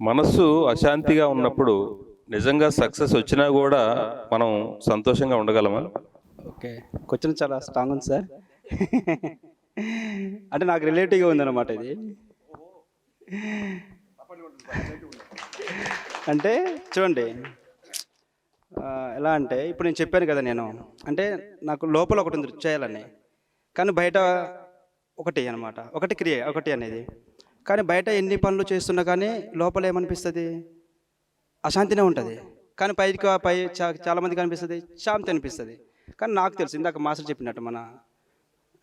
మనస్సు అశాంతిగా ఉన్నప్పుడు నిజంగా సక్సెస్ వచ్చినా కూడా మనం సంతోషంగా ఉండగలమా? ఓకే. క్వశ్చన్ చాలా స్ట్రాంగ్ ఉంది సార్. అంటే నాకు రిలేటివ్గా ఉందన్నమాట ఇది. అంటే చూడండి ఎలా అంటే ఇప్పుడు నేను చెప్పాను కదా నేను. అంటే నాకు లోపల ఒకటి ఉంది చేయాలని. కానీ బయట ఒకటి అన్నమాట. ఒకటి క్రియ ఒకటి అనేది. కానీ బయట ఎన్ని పనులు చేస్తున్నా కానీ లోపల ఏమనిపిస్తుంది అశాంతినే ఉంటుంది. కానీ పైకి పై చా- కనిపిస్తుంది అనిపిస్తుంది శాంతి అనిపిస్తుంది. కానీ నాకు తెలుసు ఇందాక మాస్టర్ చెప్పినట్టు మన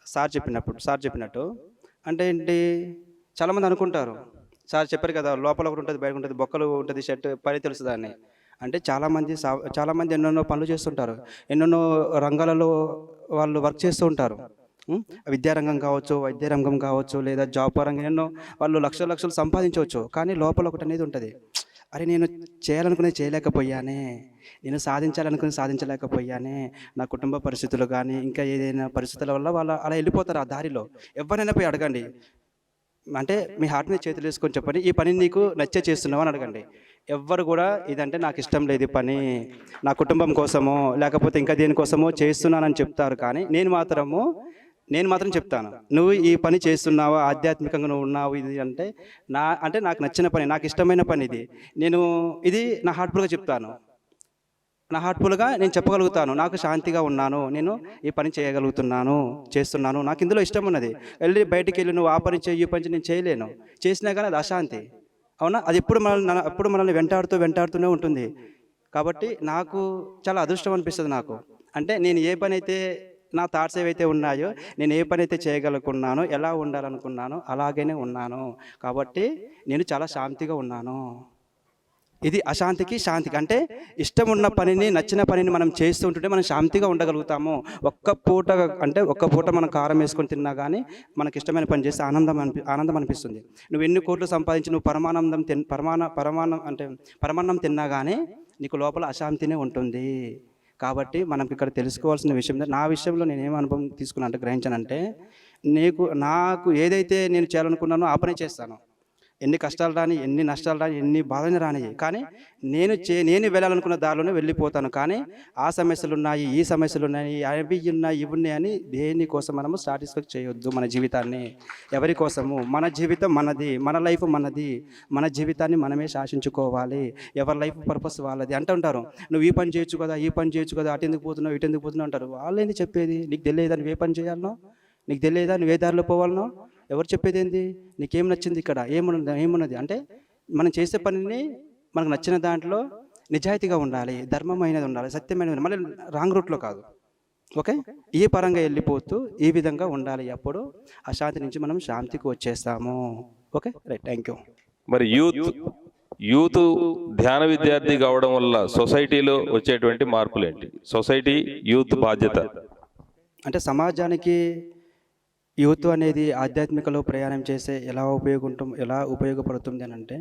సార్ చెప్పినప్పుడు సార్ చెప్పినట్టు అంటే ఏంటి చాలామంది అనుకుంటారు. సార్ చెప్పారు కదా లోపల ఒకటి ఉంటుంది బయట ఉంటుంది బొక్కలు ఉంటుంది షర్ట్ పని తెలుసు దాన్ని. అంటే చాలామంది సా చాలామంది ఎన్నెన్నో పనులు చేస్తుంటారు. ఎన్నెన్నో రంగాలలో వాళ్ళు వర్క్ చేస్తూ ఉంటారు. విద్యారంగం కావచ్చు వైద్య రంగం కావచ్చు లేదా జాబ్ పరంగా ఎన్నో వాళ్ళు లక్షల లక్షలు సంపాదించవచ్చు. కానీ లోపల ఒకటి అనేది ఉంటుంది. అరే నేను చేయాలనుకునేది చేయలేకపోయానే నేను సాధించాలనుకుని సాధించలేకపోయానే నా కుటుంబ పరిస్థితులు కానీ ఇంకా ఏదైనా పరిస్థితుల వల్ల వాళ్ళు అలా వెళ్ళిపోతారు ఆ దారిలో. ఎవరైనా పోయి అడగండి. అంటే మీ హార్ట్ మీద చేతులు వేసుకొని చెప్పండి ఈ పని నీకు నచ్చే చేస్తున్నావు అని అడగండి. ఎవ్వరు కూడా ఇదంటే నాకు ఇష్టం లేదు ఈ పని. నా కుటుంబం కోసమో లేకపోతే ఇంకా దేనికోసమో చేస్తున్నానని చెప్తారు కానీ నేను మాత్రము నేను మాత్రం చెప్తాను. నువ్వు ఈ పని చేస్తున్నావా? ఆధ్యాత్మికంగా నువ్వు ఉన్నావు ఇది అంటే నా అంటే నాకు నచ్చిన పని నాకు ఇష్టమైన పని ఇది. నేను ఇది నా హార్ట్ఫుల్గా చెప్తాను. నా హార్ట్ఫుల్గా నేను చెప్పగలుగుతాను. నాకు శాంతిగా ఉన్నాను. నేను ఈ పని చేయగలుగుతున్నాను చేస్తున్నాను. నాకు ఇందులో ఇష్టం ఉన్నది. వెళ్ళి బయటికి వెళ్ళి నువ్వు ఆ పని చేయి ఈ పని నేను చేయలేను. చేసినా కానీ అది అశాంతి. అవునా? అది ఎప్పుడు మనల్ని ఎప్పుడు మనల్ని వెంటాడుతూ వెంటాడుతూనే ఉంటుంది. కాబట్టి నాకు చాలా అదృష్టం అనిపిస్తుంది నాకు. అంటే నేను ఏ పని అయితే నా థాట్స్ ఏవైతే ఉన్నాయో నేను ఏ పని అయితే చేయగలుగుతున్నానో ఎలా ఉండాలనుకున్నానో అలాగనే ఉన్నాను. కాబట్టి నేను చాలా శాంతిగా ఉన్నాను. ఇది అశాంతికి శాంతికి అంటే ఇష్టం ఉన్న పనిని నచ్చిన పనిని మనం చేస్తుంటుంటే మనం శాంతిగా ఉండగలుగుతాము. ఒక్క పూట అంటే ఒక్క పూట మనం కారం వేసుకొని తిన్నా కానీ మనకి ఇష్టమైన పని చేస్తే ఆనందం అనిపి ఆనందం అనిపిస్తుంది. నువ్వు ఎన్ని కోట్లు సంపాదించి నువ్వు పరమానందం తిన్ పరమాన పరమానం అంటే పరమాన్నం తిన్నా కానీ నీకు లోపల అశాంతినే ఉంటుంది. కాబట్టి మనం ఇక్కడ తెలుసుకోవాల్సిన విషయం నా విషయంలో నేను ఏం అనుభవం తీసుకున్నా అంటే గ్రహించానంటే నీకు నాకు ఏదైతే నేను చేయాలనుకున్నానో ఆ పనే చేస్తాను. ఎన్ని కష్టాలు రాని ఎన్ని నష్టాలు రాని ఎన్ని బాధలు రాని. కానీ నేను చే నేను వెళ్ళాలనుకున్న దారిలోనే వెళ్ళిపోతాను. కానీ ఆ సమస్యలు ఉన్నాయి ఈ సమస్యలు ఉన్నాయి అవి ఉన్నాయి ఇవి ఉన్నాయి అని దేనికోసం మనము సాటిస్ఫై చేయొద్దు మన జీవితాన్ని. ఎవరి కోసము? మన జీవితం మనది మన లైఫ్ మనది. మన జీవితాన్ని మనమే శాసించుకోవాలి. ఎవరి లైఫ్ పర్పస్ వాళ్ళది అంటుంటారు నువ్వు ఈ పని చేయొచ్చు కదా ఈ పని చేయొచ్చు కదా అటు ఎందుకు పోతున్నావు ఇటు ఎందుకు పోతున్నావు అంటారు. వాళ్ళు ఏంది చెప్పేది? నీకు తెలియదు నువ్వు ఏ పని చేయాలనో? నీకు తెలియదా నువ్వు ఏ దారిలో పోవాలనో? ఎవరు చెప్పేది ఏంది నీకేం నచ్చింది ఇక్కడ? ఏమున్నది? ఏమున్నది? అంటే మనం చేసే పనిని మనకు నచ్చిన దాంట్లో నిజాయితీగా ఉండాలి ధర్మమైనది ఉండాలి సత్యమైనది మళ్ళీ రాంగ్ రూట్లో కాదు. ఓకే? ఈ పరంగా వెళ్ళిపోతూ ఈ విధంగా ఉండాలి అప్పుడు. ఆ శాంతి నుంచి మనం శాంతికి వచ్చేస్తాము. ఓకే? రైట్. Thank you. మరి యూత్ యూత్ ధ్యాన విద్యార్థి కావడం వల్ల సొసైటీలో వచ్చేటువంటి మార్పులు ఏంటి సొసైటీ యూత్ బాధ్యత. అంటే సమాజానికి యూత్ అనేది ఆధ్యాత్మికలో ప్రయాణం చేసే ఎలా ఉపయోగం ఎలా ఉపయోగపడుతుంది అని అంటే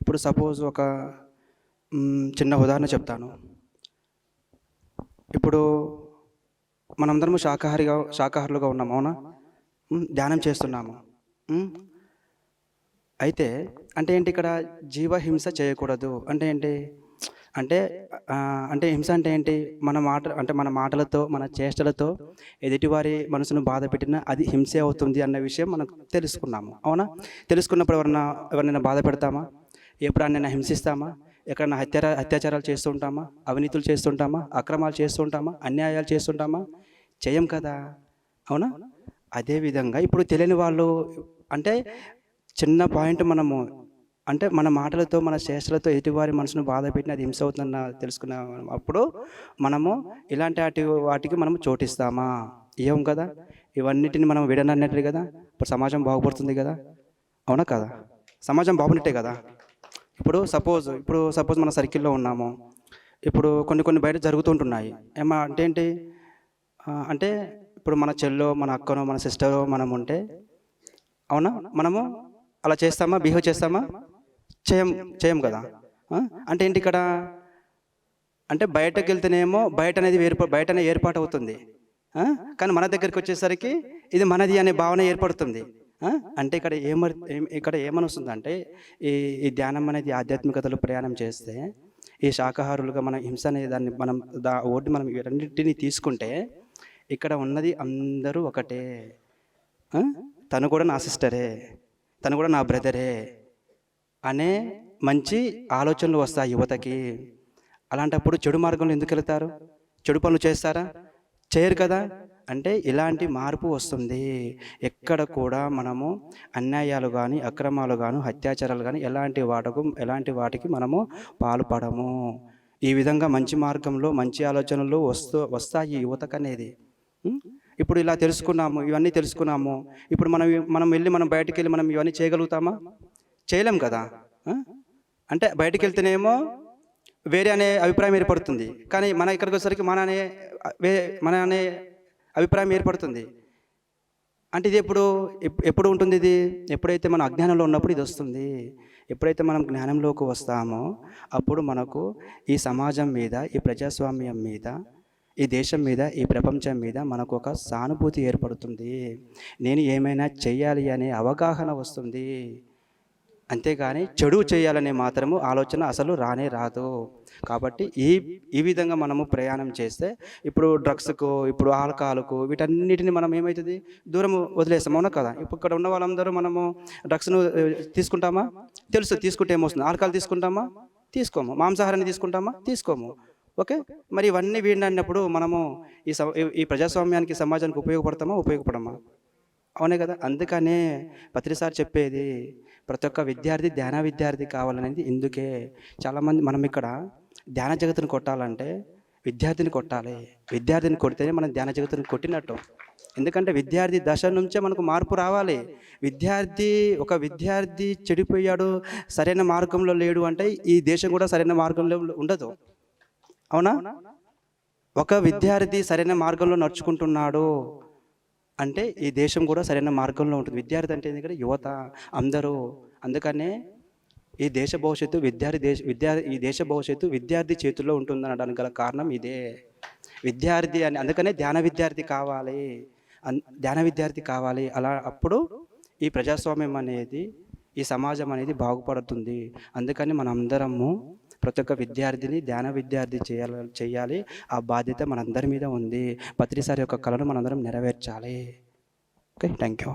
ఇప్పుడు సపోజ్ ఒక చిన్న ఉదాహరణ చెప్తాను. ఇప్పుడు మనందరము శాకాహారిగా శాకాహారులుగా ఉన్నాము అవునా? ధ్యానం చేస్తున్నాము. అయితే అంటే ఏంటి ఇక్కడ జీవహింస చేయకూడదు. అంటే ఏంటి? అంటే అంటే హింస అంటే ఏంటి? మన మాట అంటే మన మాటలతో మన చేష్టలతో ఎదుటివారి మనసును బాధ పెట్టినా అది హింసే అవుతుంది అన్న విషయం మనం తెలుసుకున్నాము. అవునా? తెలుసుకున్నప్పుడు ఎవరన్నా ఎవరినైనా బాధ పెడతామా? ఎప్పుడైనా హింసిస్తామా? ఎక్కడైనా హత్య అత్యాచారాలు చేస్తూ ఉంటామా? అవినీతులు చేస్తుంటామా అక్రమాలు చేస్తుంటామా అన్యాయాలు చేస్తుంటామా చేయం కదా? అవునా? అదేవిధంగా ఇప్పుడు తెలియని వాళ్ళు అంటే చిన్న పాయింట్ మనము అంటే మన మాటలతో మన చేష్టలతో ఎదుటివారి మనసును బాధ పెట్టిన అది హింస అవుతుందన్న తెలుసుకున్న. అప్పుడు మనము ఇలాంటి వాటి వాటికి మనం చోటిస్తామా? ఏం కదా? ఇవన్నిటిని మనం విడనన్నట్టు కదా? ఇప్పుడు సమాజం బాగుపడుతుంది కదా? అవునా కదా? సమాజం బాగున్నట్టే కదా? ఇప్పుడు సపోజ్ ఇప్పుడు సపోజ్ మన సర్కిల్లో ఉన్నాము. ఇప్పుడు కొన్ని కొన్ని బయట జరుగుతుంటున్నాయి. ఏమా అంటే ఏంటి? అంటే ఇప్పుడు మన చెల్లో మన అక్కనో మన సిస్టరో మనం ఉంటే అవునా? మనము అలా చేస్తామా? బిహేవ్ చేస్తామా? చేయం చేయం కదా? అంటే ఏంటి ఇక్కడ? అంటే బయటకు వెళ్తేనేమో బయట అనేది ఏర్పా బయటనే ఏర్పాటు అవుతుంది కానీ మన దగ్గరికి వచ్చేసరికి ఇది మనది అనే భావన ఏర్పడుతుంది. అంటే ఇక్కడ ఏమర్ ఏం- ఇక్కడ ఏమనొస్తుందంటే ఈ ఈ ధ్యానం అనేది ఆధ్యాత్మికతలో ప్రయాణం చేస్తే ఈ శాకాహారులుగా మనం హింస అనే దాన్ని మనం దా ఓటు మనం రెండింటిని తీసుకుంటే ఇక్కడ ఉన్నది అందరూ ఒకటే. తను కూడా నా సిస్టరే. తను కూడా నా బ్రదరే. అనే మంచి ఆలోచనలు వస్తాయి యువతకి. అలాంటప్పుడు చెడు మార్గంలో ఎందుకు వెళ్తారు? చెడు పనులు చేస్తారా? చేయరు కదా? అంటే ఇలాంటి మార్పు వస్తుంది. ఎక్కడ కూడా మనము అన్యాయాలు కానీ అక్రమాలు కానీ అత్యాచారాలు కానీ ఎలాంటి వాటకు ఎలాంటి వాటికి మనము పాల్పడము. ఈ విధంగా మంచి మార్గంలో మంచి ఆలోచనలు వస్తూ వస్తాయి యువతకు అనేది ఇప్పుడు ఇలా తెలుసుకున్నాము ఇవన్నీ తెలుసుకున్నాము. ఇప్పుడు మనం మనం వెళ్ళి మనం బయటకు వెళ్ళి మనం ఇవన్నీ చేయగలుగుతామా? చేయలేం కదా? అంటే బయటికి వెళ్తేనేమో వేరే అనే అభిప్రాయం ఏర్పడుతుంది. కానీ మన ఇక్కడికి వచ్చేసరికి మన అనే వే మన అనే అభిప్రాయం ఏర్పడుతుంది. అంటే ఇది ఎప్పుడు ఎప్- ఎప్పుడు ఉంటుంది ఇది? ఎప్పుడైతే మనం అజ్ఞానంలో ఉన్నప్పుడు ఇది వస్తుంది. ఎప్పుడైతే మనం జ్ఞానంలోకి వస్తామో అప్పుడు మనకు ఈ సమాజం మీద ఈ ప్రజాస్వామ్యం మీద ఈ దేశం మీద ఈ ప్రపంచం మీద మనకు ఒక సానుభూతి ఏర్పడుతుంది. నేను ఏమైనా చేయాలి అనే అవగాహన వస్తుంది. అంతేగాని చెడు చేయాలనే మాత్రము ఆలోచన అసలు రానే రాదు. కాబట్టి ఈ ఈ విధంగా మనము ప్రయాణం చేస్తే ఇప్పుడు డ్రగ్స్కు ఇప్పుడు ఆల్కహాల్కు వీటన్నిటిని మనం ఏమవుతుంది దూరం వదిలేస్తాం. అవునా కదా? ఇప్పుడు ఇక్కడ ఉన్న వాళ్ళందరూ మనము డ్రగ్స్ను తీసుకుంటామా? తెలుసు తీసుకుంటే ఏమొస్తుంది? ఆల్కహాల్ తీసుకుంటామా? తీసుకోము. మాంసాహారాన్ని తీసుకుంటామా? తీసుకోము. ఓకే? మరి ఇవన్నీ వీడినప్పుడు మనము ఈ ఈ- ఈ ప్రజాస్వామ్యానికి సమాజానికి ఉపయోగపడతామా? ఉపయోగపడమా? అవునే కదా? అందుకనే పత్రిసారి చెప్పేది ప్రతి ఒక్క విద్యార్థి ధ్యాన విద్యార్థి కావాలనేది ఇందుకే. చాలామంది మనం ఇక్కడ ధ్యాన జగత్తును కొట్టాలంటే విద్యార్థిని కొట్టాలి. విద్యార్థిని కొడితేనే మనం ధ్యాన జగత్తుని కొట్టినట్టు. ఎందుకంటే విద్యార్థి దశ నుంచే మనకు మార్పు రావాలి. విద్యార్థి ఒక విద్యార్థి చెడిపోయాడు సరైన మార్గంలో లేడు అంటే ఈ దేశం కూడా సరైన మార్గంలో ఉండదు. అవునా? ఒక విద్యార్థి సరైన మార్గంలో నడుచుకుంటున్నాడు అంటే ఈ దేశం కూడా సరైన మార్గంలో ఉంటుంది. విద్యార్థి అంటే ఎందుకంటే యువత అందరూ అందుకనే ఈ దేశ భవిష్యత్తు విద్యార్థి దేశ విద్యార్థి ఈ దేశ భవిష్యత్తు విద్యార్థి చేతుల్లో ఉంటుంది అనడానికి గల కారణం ఇదే. విద్యార్థి అని అందుకనే ధ్యాన విద్యార్థి కావాలి. అన్- ధ్యాన విద్యార్థి కావాలి. అలా అప్పుడు ఈ ప్రజాస్వామ్యం అనేది ఈ సమాజం అనేది బాగుపడుతుంది. అందుకని మనం అందరము ప్రతి ఒక్క విద్యార్థిని ధ్యాన విద్యార్థి చేయాలి చేయాలి. ఆ బాధ్యత మనందరి మీద ఉంది. పత్రిసారి యొక్క కళను మనందరం నెరవేర్చాలి. Okay thank you